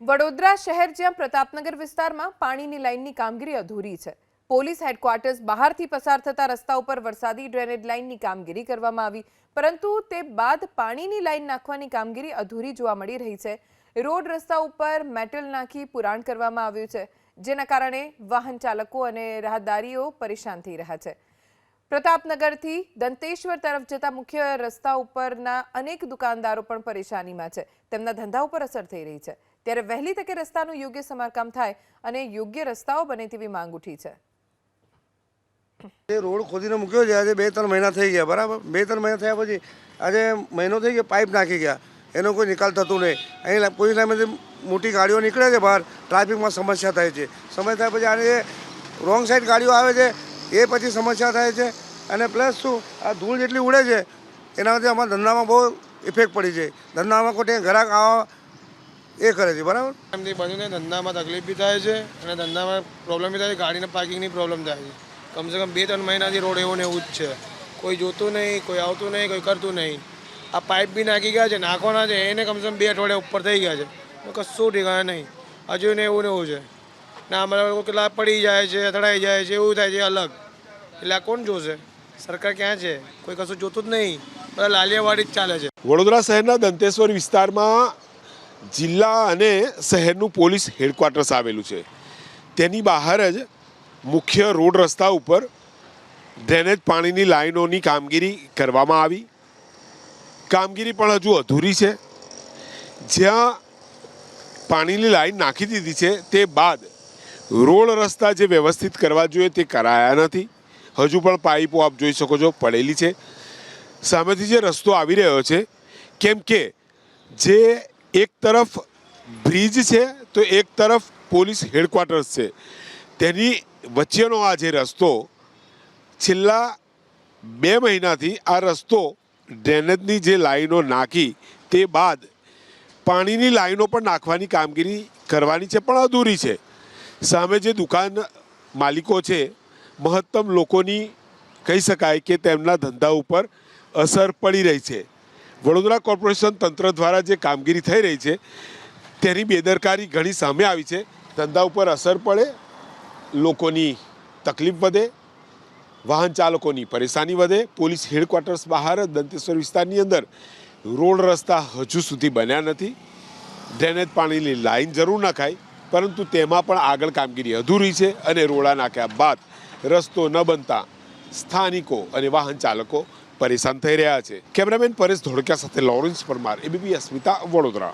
વડોદરા શહેર જ્યાં પ્રતાપનગર વિસ્તારમાં પાણીની લાઇનની કામગીરી અધૂરી છે. પોલીસ હેડક્વાર્ટર્સ બહારથી પસાર થતા રસ્તા ઉપર વરસાદી ડ્રેનેજ લાઇનની કામગીરી કરવામાં આવી, પરંતુ તે બાદ પાણીની લાઇન નાખવાની કામગીરી અધૂરી જોવા મળી રહી છે. રોડ રસ્તા ઉપર મેટલ નાખી પુરાણ કરવામાં આવ્યું છે, જેના કારણે વાહન ચાલકો અને રાહદારીઓ પરેશાન થઈ રહ્યા છે. પ્રતાપનગરથી દંતેશ્વર તરફ જતા મુખ્ય રસ્તા ઉપરના અનેક દુકાનદારો પણ પરેશાનીમાં છે. તેમના ધંધા ઉપર અસર થઈ રહી છે. ત્યારે વહેલી તકે રસ્તાનું યોગ્ય સમારકામ થાય અને યોગ્ય રસ્તાઓ બને તેવી માંગ ઉઠી છે. એ રોડ ખોદીને મૂક્યો છે. આજે બે ત્રણ મહિના થઈ ગયા, બરાબર? બે ત્રણ મહિના થયા પછી આજે મહિનો થઈ ગયો, પાઇપ નાખી ગયા. એનો કોઈ નિકાલ થતું નહીં. અહીં કોઈ મોટી ગાડીઓ નીકળે છે બહાર. ટ્રાફિકમાં સમસ્યા થાય છે. સમસ્યા થાય પછી આને રોંગ સાઈડ ગાડીઓ આવે છે, એ પછી સમસ્યા થાય છે. અને પ્લસ શું, આ ધૂળ જેટલી ઉડે છે, એનાથી અમારા ધંધામાં બહુ ઇફેક્ટ પડી છે. ધંધામાં કોઈ ગ્રાહક આવા એ કરે છે, બરાબર? એમથી બનીને ધંધામાં તકલીફ બી થાય છે અને ધંધામાં પ્રોબ્લેમ બી થાય છે, ગાડીના પાર્કિંગની પ્રોબ્લેમ થાય છે. કમસે કમ બે ત્રણ મહિનાથી રોડ એવું ને એવું જ છે. કોઈ જોતું નહીં, કોઈ આવતું નહીં, કોઈ કરતું નહીં. આ પાઇપ બી નાખી ગયા છે, નાખવાના છે, એને કમસે કમ બે અઠવાડિયા ઉપર થઈ ગયા છે. કશું ઠેકાણા નહીં. હજુ ને એવું ને એવું છે. ને અમારા કેટલા પડી જાય છે, અથડાઈ જાય છે, એવું થાય છે, અલગ. એટલે આ કોણ જોશે? સરકાર ક્યાં છે? કોઈ કશું જોતું જ નહીં. બધા લાલિયાવાડી જ ચાલે છે. વડોદરા શહેરના દંતેશ્વર વિસ્તારમાં જિલ્લા અને શહેરનું પોલીસ હેડક્વાર્ટર્સ આવેલું છે. તેની બહાર જ મુખ્ય રોડ રસ્તા ઉપર ડ્રેનેજ પાણીની લાઈનોની કામગીરી કરવામાં આવી. કામગીરી પણ હજુ અધૂરી છે. જ્યાં પાણીની લાઈન નાખી દીધી છે, તે બાદ રોડ રસ્તા જે વ્યવસ્થિત કરવા જોઈએ તે કરાયા નથી. હજુ પણ પાઇપો આપ જોઈ શકો છો, પડેલી છે. સામેથી જે રસ્તો આવી રહ્યો છે, કેમ કે જે એક તરફ બ્રિજ છે, તો એક તરફ પોલીસ હેડક્વાર્ટર્સ છે. તેની વચ્ચેનો આ જે રસ્તો, છેલ્લા બે મહિનાથી આ રસ્તો ડ્રેનેજની જે લાઈનો નાખી, તે બાદ પાણીની લાઈનો પણ નાખવાની કામગીરી કરવાની છે, પણ અધૂરી છે. સામે જે દુકાન માલિકો છે મહત્તમ લોકોની કહી શકાય કે તેમના ધંધા ઉપર અસર પડી રહી છે. વડોદરા કોર્પોરેશન તંત્ર દ્વારા જે કામગીરી થઈ રહી છે, તેની બેદરકારી ઘણી સામે આવી છે. ધંધા ઉપર અસર પડે, લોકોની તકલીફ વધે, વાહન ચાલકોની પરેશાની વધે, પોલીસ હેડક્વાર્ટર્સ બહાર, દંતેશ્વર વિસ્તારની અંદર રોડ રસ્તા હજુ સુધી બન્યા નથી. ડ્રેનેજ પાણીની લાઈન જરૂર નખાય, પરંતુ તેમાં પણ આગળ કામગીરી અધૂરી છે અને રોડા નાખ્યા બાદ રસ્તો ન બનતા સ્થાનિકો અને વાહન ચાલકો પરેશાન થઈ રહ્યા છે. કેમેરામેન પરેશ ધોળકિયા સાથે લોરેન્સ પરમાર એબીપી અસ્મિતા વડોદરા.